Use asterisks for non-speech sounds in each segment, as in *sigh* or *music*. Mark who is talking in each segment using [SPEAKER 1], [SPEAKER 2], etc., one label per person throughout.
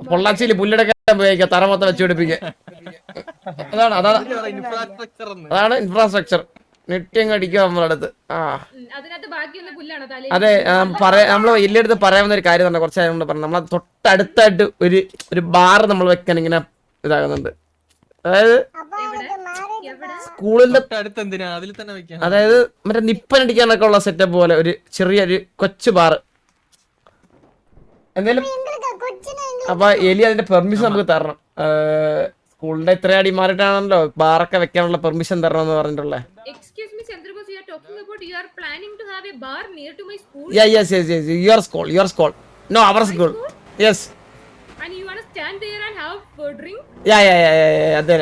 [SPEAKER 1] പൊള്ളാച്ചിയിൽ പുല്ലെടുക്കാൻ ഉപയോഗിക്കുക തറ മൊത്തം വെച്ച് പിടിപ്പിക്കുക അതാണ് അതാണ്.
[SPEAKER 2] ഇൻഫ്രാസ്ട്രക്ചർ
[SPEAKER 1] അതാണ് ഇൻഫ്രാസ്ട്രക്ചർ നെറ്റിങ് അടിക്കുക ആ.
[SPEAKER 3] അതിനകത്ത് ബാക്കിയൊന്ന് പുല്ലാണോ
[SPEAKER 1] അതെ പറയാ നമ്മൾ എല്ലായിടത്ത് പറയാവുന്ന ഒരു കാര്യം തന്നെ കുറച്ച് കാര്യം പറഞ്ഞു. നമ്മളെ തൊട്ടടുത്തായിട്ട് ഒരു ഒരു ബാർ നമ്മൾ വെക്കാൻ ഇങ്ങനെ ഇതാകുന്നുണ്ട്. അതായത് സ്കൂളിന്റെ
[SPEAKER 2] അടുത്ത് എന്തിനാ അതിൽ തന്നെ വെക്കാം.
[SPEAKER 1] അതായത് മറ്റേ നിപ്പനടിക്കാനൊക്കെ ഉള്ള സെറ്റപ്പ് പോലെ ഒരു ചെറിയൊരു കൊച്ചു ബാർ എന്തായാലും അപ്പൊ എലി അതിന്റെ പെർമിഷൻ നമുക്ക് തരണം. സ്കൂളിന്റെ ഇത്ര അടിമാരിട്ടാണല്ലോ ബാറൊക്കെ വെക്കാനുള്ള പെർമിഷൻ തരണം എന്ന് പറഞ്ഞിട്ടുള്ള അതെ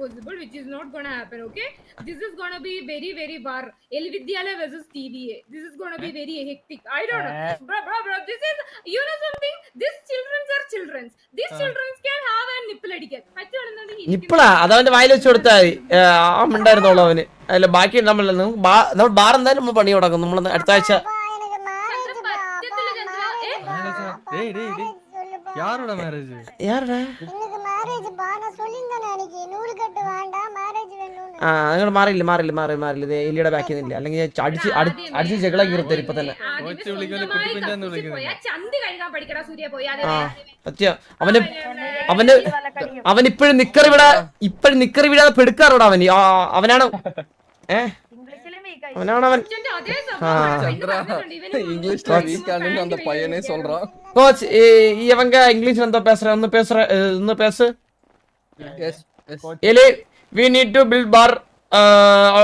[SPEAKER 3] possible. Which is not gonna happen. Okay. This is gonna be very, very bar. El Vidyalaya versus TDA. This is gonna be very hectic. I don't know, bro, bro, bro. This is you know something. These children are children. These children can have a nipple അടിക്കാൻ പറ്റുവാണെന്നുണ്ടെങ്കിൽ
[SPEAKER 1] നിപ്പിളാ അതവന്റെ വായിൽ വെച്ച് കൊടുത്താൽ മതി ഏഹ്, ആ ഉണ്ടായിരുന്നോളൂ അവന് അല്ല ബാക്കി നമ്മൾ നമ്മൾ ബാർ എന്തായാലും നമ്മൾ പണി തുടങ്ങും നമ്മൾ അടുത്ത ആഴ്ച
[SPEAKER 3] ചന്ദ്ര പറ്റത്തില്ല ചന്ദ്ര ഏ
[SPEAKER 2] டேய் டேய் டேய் யாரோட மேரேஜ்
[SPEAKER 1] யாருடா ആ നിങ്ങൾ മാറിയില്ല മാറിയില്ല മാറി മാറില്ല ഇത് എലിയുടെ ബാക്കിൽ നിന്നില്ല അല്ലെങ്കിൽ അടിച്ച് അടിച്ച് ചെകളെ കീർത്തരും ഇപ്പൊ തന്നെ. അവന് അവന് അവനിപ്പോഴും നിക്കറി വിടാ ഇപ്പോഴും നിക്കറി വിടാതെ പെടുക്കാറോടാ അവന്. അവനാണ്
[SPEAKER 3] ഏഹ് அவனவனவன்
[SPEAKER 4] இங்கிலீஷ்ல வீக்கானு அந்த பையனே சொல்றான்
[SPEAKER 1] கோச் இவங்க இங்கிலீஷ்ல அந்த பேசுற இன்னும் பேசுற இன்னும் பேசு எலி we need to build bar uh,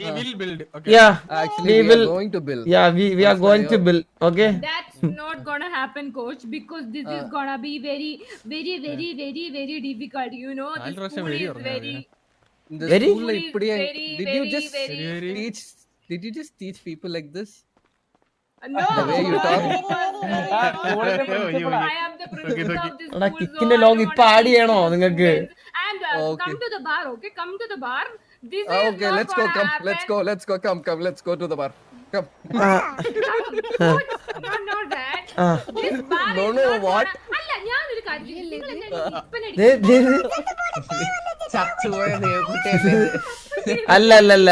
[SPEAKER 2] we will build okay
[SPEAKER 1] yeah
[SPEAKER 4] actually
[SPEAKER 1] we,
[SPEAKER 4] we
[SPEAKER 1] will,
[SPEAKER 4] are going to build
[SPEAKER 1] yeah we, we are going to build okay
[SPEAKER 3] that's not gonna happen coach because this uh, is gonna be very very very very very difficult you know
[SPEAKER 2] this
[SPEAKER 3] school is very
[SPEAKER 4] In
[SPEAKER 1] the
[SPEAKER 4] very,
[SPEAKER 3] school, like,
[SPEAKER 4] pretty,
[SPEAKER 3] very,
[SPEAKER 4] did you just
[SPEAKER 3] very,
[SPEAKER 4] teach? Did you just teach people like this?
[SPEAKER 3] No.
[SPEAKER 4] The way you talk.
[SPEAKER 3] I am the president of this school.
[SPEAKER 1] കിക്കിന്റെ log ഇപ്പൊ add ചെയ്യണോ
[SPEAKER 4] നിങ്ങൾക്ക്?
[SPEAKER 3] Come to the bar, okay? Come to the bar. This
[SPEAKER 4] okay, let's go. Come, let's go. Let's go. Come, come. Let's go to the bar. Come.
[SPEAKER 3] This bar
[SPEAKER 4] no, no, what?
[SPEAKER 3] കാര്യം
[SPEAKER 1] അല്ല അല്ല അല്ല.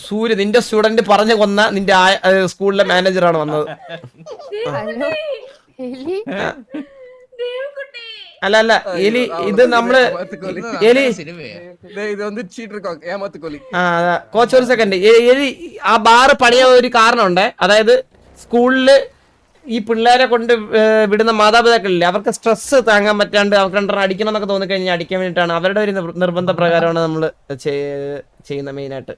[SPEAKER 1] സൂര്യ നിന്റെ student പറഞ്ഞു കൊന്ന നിന്റെ സ്കൂളിലെ മാനേജറാണ് വന്നത്. അല്ല അല്ല എലി ഇത്
[SPEAKER 4] നമ്മൾ
[SPEAKER 1] എലി കോച്ച് ഒരു സെക്കൻഡ് എലി ആ ബാറ് പണിയാൻ ഒരു കാരണം ഉണ്ടേ അതായത് സ്കൂളിൽ ഈ പിള്ളേരെ കൊണ്ട് വിടുന്ന മാതാപിതാക്കളില്ലേ അവർക്ക് സ്ട്രെസ് താങ്ങാൻ പറ്റാണ്ട് അവർക്ക് രണ്ടെണ്ണം അടിക്കണം എന്നൊക്കെ തോന്നിക്കഴിഞ്ഞാൽ അടിക്കാൻ വേണ്ടിയിട്ടാണ്. അവരുടെ ഒരു നിർ- നിർബന്ധ പ്രകാരമാണ് നമ്മൾ ചെയ്യുന്ന മെയിനായിട്ട്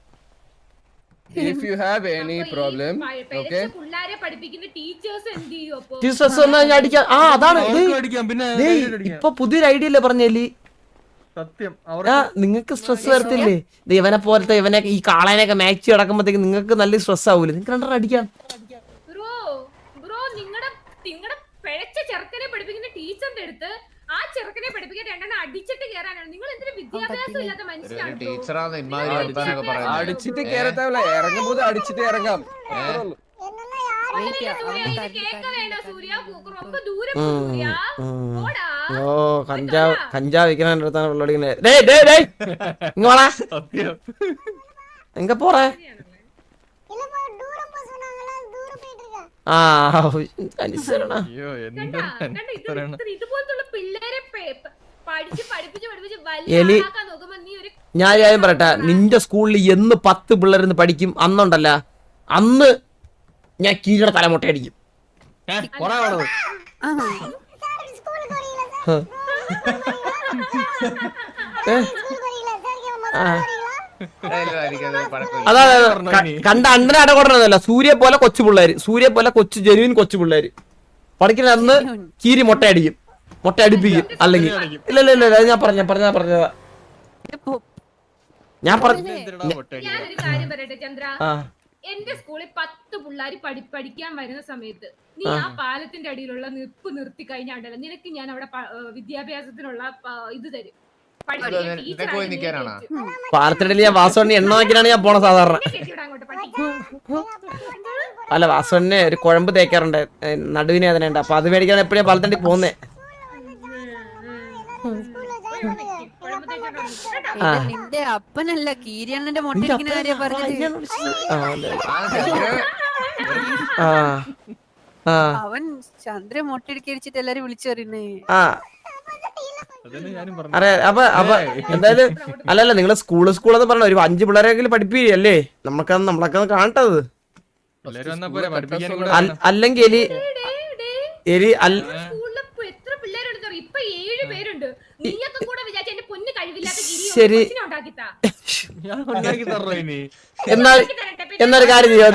[SPEAKER 4] if you have any problem okay
[SPEAKER 3] പിള്ളാരെ പഠിപ്പിക്കുന്ന ടീച്ചേഴ്സ് എന്ത് ചെയ്യും അപ്പൊ?
[SPEAKER 1] ടീച്ചേഴ്സ് സ്ട്രെസ് വന്നു കഴിഞ്ഞാൽ അടിക്കാൻ ആ അതാണ്.
[SPEAKER 2] അടിക്കാം പിന്നെ അടിക്കാം.
[SPEAKER 1] ഇപ്പൊ പുതിയൊരു ഐഡിയ അല്ലേ പറഞ്ഞേലി
[SPEAKER 2] സത്യം.
[SPEAKER 1] നിങ്ങൾക്ക് സ്ട്രെസ് വരത്തില്ലേ? ഇവനെ പോലത്തെ ഇവനെ ഈ കാളേനെയൊക്കെ മാച്ച് കിടക്കുമ്പോഴത്തേക്ക് നിങ്ങൾക്ക് നല്ല സ്ട്രെസ് ആവൂലേ? നിങ്ങൾക്ക് രണ്ടെണ്ണം അടിക്കാം.
[SPEAKER 3] നിങ്ങളുടെ പിഴച്ച ചെറുക്കനെ പഠിപ്പിക്കുന്ന ടീച്ചറിന്റെ അടുത്ത് ആ ചെറുക്കനെ പഠിപ്പിക്കാൻ രണ്ടെണ്ണം അടിച്ചിട്ട് കയറാനാണ് നിങ്ങൾ എന്തിനു വിദ്യാഭ്യാസം ഇല്ലാത്ത മനുഷ്യനാണ്
[SPEAKER 1] അടിച്ചിട്ട് ഇറങ്ങാം ഇങ്ങോളാ എങ്ക പോറേ ആ അനുസരണ.
[SPEAKER 2] അയ്യോ? എന്താ
[SPEAKER 3] ഇതുപോലത്തുള്ള പിള്ളേരെ പഠിച്ച് പഠിപ്പിച്ച് പഠിപ്പിച്ച്
[SPEAKER 1] എലി-
[SPEAKER 3] വലിയ നോക്കുമ്പോ നീ ഒരു
[SPEAKER 1] ഞാൻ കാര്യം പറയട്ടെ. നിന്റെ സ്കൂളിൽ എന്ന് പത്ത് പിള്ളേർന്ന് പഠിക്കും? അന്നുണ്ടല്ല. അന്ന് ഞാൻ കീഴയുടെ തലമുട്ട അടിക്കും
[SPEAKER 2] പോടാ
[SPEAKER 1] അതെ കണ്ട അണ്ണനെ അടകൊടനല്ല സൂര്യ പോലെ കൊച്ചു പിള്ളേര്. സൂര്യ പോലെ കൊച്ചു ജനുവിൻ കൊച്ചു പിള്ളേര്. പഠിക്കുന്ന അന്ന് കീരി മുട്ടയടിക്കും മുട്ടയടിപ്പിക്കും അല്ലെങ്കിൽ ഇല്ല ഇല്ല ഇല്ല ഞാൻ പറഞ്ഞ പറഞ്ഞ പറഞ്ഞതാ. ഞാൻ
[SPEAKER 3] കാര്യം എന്റെ സ്കൂളിൽ പത്ത് പിള്ളേര് പഠി പഠിക്കാൻ വരുന്ന സമയത്ത് നീ ആ. പാലത്തിന്റെ അടിയിലുള്ള നിപ്പ് നിർത്തി കഴിഞ്ഞാണ്ടല്ലോ നിനക്ക് ഞാൻ അവിടെ വിദ്യാഭ്യാസത്തിനുള്ള ഇത് തരും.
[SPEAKER 5] ഇതൊക്കെ പോയി
[SPEAKER 1] പാർത്തിടയിൽ ഞാൻ വാസവണ്ണി എണ്ണ നോക്കിയാണ് ഞാൻ പോണ സാധാരണ. അല്ല വാസവണ്ണെ ഒരു കുഴമ്പ് തേക്കാറുണ്ട്. നടുവിനെ അതിനെ ഉണ്ട്. അപ്പൊ അത് മേടിക്കാൻ എപ്പോഴും പാലത്തണ്ടി പോന്നേ?
[SPEAKER 6] നിന്റെ അപ്പനല്ല കീരിയണ്ണന്റെ കാര്യം പറഞ്ഞത്. അവൻ ചന്ദ്ര മുട്ടടിക്കടിച്ചിട്ട് എല്ലാരും വിളിച്ചു
[SPEAKER 1] അറിയാ അപ്പൊ അപ്പൊ എന്തായാലും അല്ലല്ല നിങ്ങൾ സ്കൂൾ സ്കൂൾ എന്ന് പറഞ്ഞ ഒരു അഞ്ച് പിള്ളേരെങ്കിലും പഠിപ്പിക്കല്ലേ നമ്മളൊക്കെ നമ്മളൊക്കെ കാണട്ടത്. അല്ലെങ്കിൽ എലി. എലി ശരി. എന്നാൽ എന്നൊരു കാര്യം ചെയ്യാം.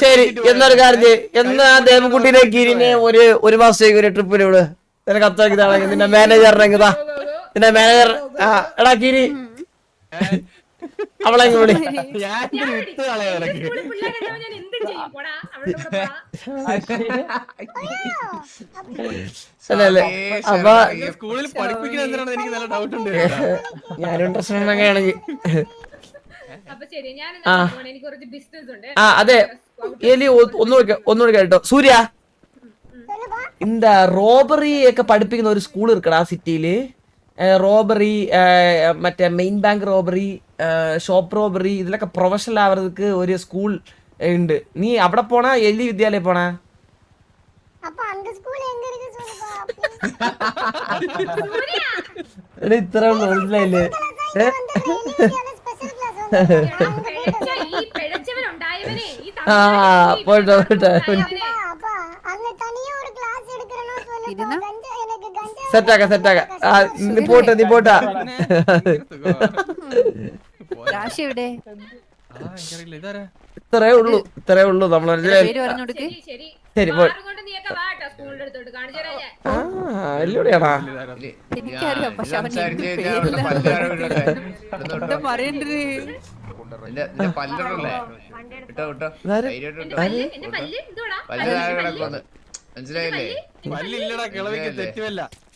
[SPEAKER 1] ശരി എന്നൊരു കാര്യം ചെയ്യാം. എന്നാ ദേവൻകുട്ടിയിലെ ഗിരിനെ ഒരു ഒരു മാസത്തേക്ക് ഒരു ട്രിപ്പിലൂടെ നിനക്ക് കത്താക്കി താണെങ്കിൽ നിന്റെ മാനേജർ ഇതാ. നിന്റെ മാനേജർ ആ എടാ കിരി. അവളെ വിളി. അപ്പൊ
[SPEAKER 2] സ്കൂളിൽ പഠിപ്പിക്കുന്ന എനിക്ക് നല്ല ഡൗട്ട് ഉണ്ട്.
[SPEAKER 1] ഞാനും പ്രശ്നമൊക്കെ ആണെങ്കിൽ.
[SPEAKER 3] അപ്പൊ ശരി ഞാൻ
[SPEAKER 1] ആ.
[SPEAKER 3] എനിക്ക് കുറച്ച് ബിസിനസ് ഉണ്ട്.
[SPEAKER 1] അതെ. എലി ഒന്നുകൂടി കേ- കേട്ടോ. സൂര്യ. இந்த റോബറി ഒക്കെ പഠിപ്പിക്കുന്ന ഒരു സ്കൂൾ ഇരിക്കടാ സിറ്റിയിൽ റോബറി മറ്റേ main bank robbery shop robbery ഇതിലൊക്കെ പ്രൊഫഷണൽ ആവറതുക്ക് ഒരു സ്കൂൾ ഉണ്ട്. നീ അവിടെ പോണാ എല്ലി വിദ്യാലയ പോണാ? ഇത്ര മനസ്സിലായില്ലേ? *laughs* ആ
[SPEAKER 7] പോയിട്ടോ പോയിട്ടോ
[SPEAKER 1] സെറ്റാക്ക സെറ്റാക്കാം. നീ പോട്ടെ നീ പോട്ടാ.
[SPEAKER 6] രാശി എവിടെ?
[SPEAKER 2] ഇതാരാ?
[SPEAKER 1] ഉള്ളൂ ഇത്രേ ഉള്ളൂ. നമ്മൾ
[SPEAKER 3] ശരി
[SPEAKER 5] ഇല്ല,
[SPEAKER 6] എനിക്കറിയാം, പക്ഷെ അവൻ എന്ത്. പറയണ്ടത്.
[SPEAKER 5] മനസ്സിലായില്ലേ?
[SPEAKER 2] പല്ലില്ലടാ കിളവിക്ക് തെറ്റുമല്ല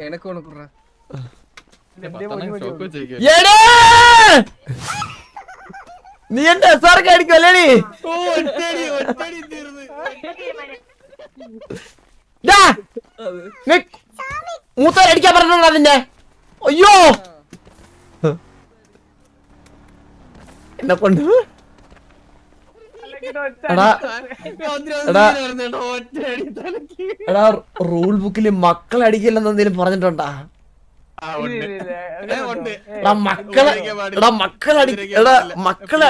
[SPEAKER 4] എനക്ക് ഉണക്കുറ!
[SPEAKER 1] നീ എന്റെ എസ് ആർ. ഡാ! നീ മൂത്തോരടിക്കാൻ പറഞ്ഞോളൂ അതിന്റെ അയ്യോ എന്നെ കൊണ്ട് എടാ റൂൾ ബുക്കിൽ മക്കളെ അടിക്കില്ലെന്ന് എന്തെങ്കിലും പറഞ്ഞിട്ടുണ്ടാ
[SPEAKER 2] ആ, ഉണ്ട്. ഏ, ഉണ്ട്.
[SPEAKER 1] എടാ മക്കളെ എടാ മക്കളെ അടി എടാ മക്കളെ.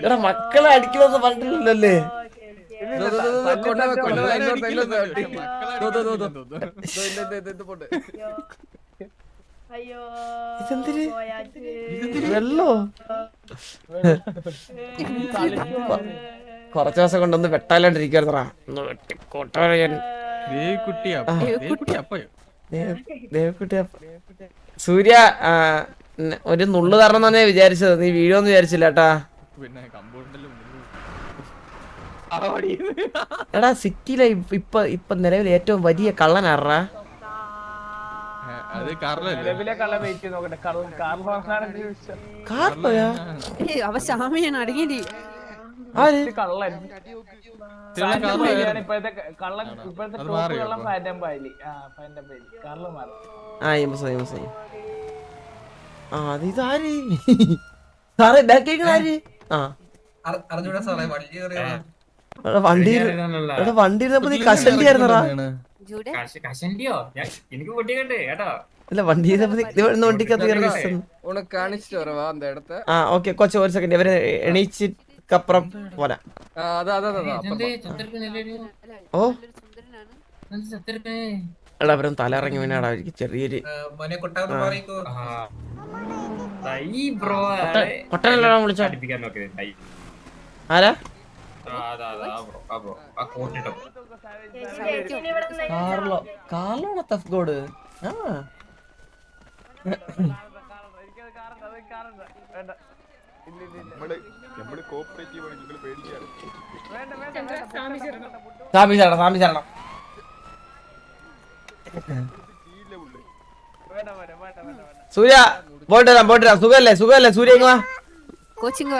[SPEAKER 1] എടാ മക്കളെ അടിക്കില്ലെന്ന് പറഞ്ഞിട്ടില്ലല്ലേ വെള്ളോ? കുറച്ച് ദിവസം കൊണ്ടൊന്ന്? ദേവ- സൂര്യ ഒരു നുള്ളു തരണം തന്നെ വിചാരിച്ചത്. നീ വീഴുമെന്ന് വിചാരിച്ചില്ല കേട്ടാ.
[SPEAKER 2] പിന്നെ ഓടിയത്.
[SPEAKER 1] എടാ സിറ്റിയിലെ ഇപ്പ- ഇപ്പൊ ഇപ്പൊ നിലവിൽ ഏറ്റവും വലിയ കള്ളനാറാ
[SPEAKER 6] അവ.
[SPEAKER 8] ഇപ്പോഴത്തെ കള്ളൻ ഇപ്പോഴത്തെ
[SPEAKER 2] അത്
[SPEAKER 8] ടോപ്പ്
[SPEAKER 2] മാറിയോ
[SPEAKER 8] കള്ളം
[SPEAKER 2] അപ്പൊ?
[SPEAKER 8] ഫാന്റം പാലി. ആ ഫാന്റം പാലി. കള്ളം മാറി
[SPEAKER 1] ആ സാറേ ബാക്കി ആര്? ആ.
[SPEAKER 9] അറിഞ്ഞൂടാ സാറേ വള്ളി അറിയാം
[SPEAKER 1] എടാ വണ്ടി വണ്ടി ഇരുന്നപ്പോ നീ കഷണ്ടി ആയിരുന്നടാ
[SPEAKER 9] എനിക്ക് കേട്ടോ?
[SPEAKER 4] അല്ല
[SPEAKER 1] ആ കൊച്ചു ഒരു സെക്കൻഡ് ഇവർ എണീച്ചിക്കപ്പുറം പോരാ. ഓ. എടാ അവരും വീണാടാ ചെറിയൊരു ആരാ? കാർലോ കാർലോണ തഫ് ഗോഡ് ആ. സൂര്യ പോയിട്ട് വരാം പോയിട്ട് വരാം. സുഖല്ലേ സുഖല്ലേ സൂര്യ ഇങ്ങ് വാ.
[SPEAKER 6] കോച്ചിങ്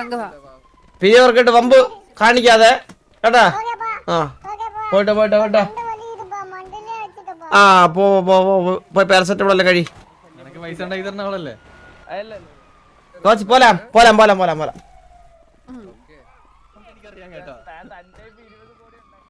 [SPEAKER 1] പിരിയവർക്കിട്ട് വമ്പ്. കാണിക്കാതെ. കേട്ടാ? ആ. പോയിട്ടോ പോയിട്ടോ
[SPEAKER 7] പോട്ടെ
[SPEAKER 1] ആ പോ പോ പോയി പാരസെറ്റമോളല്ലേ കഴി. പോലാം പോലാം പോലാം പോലാം പോലാം.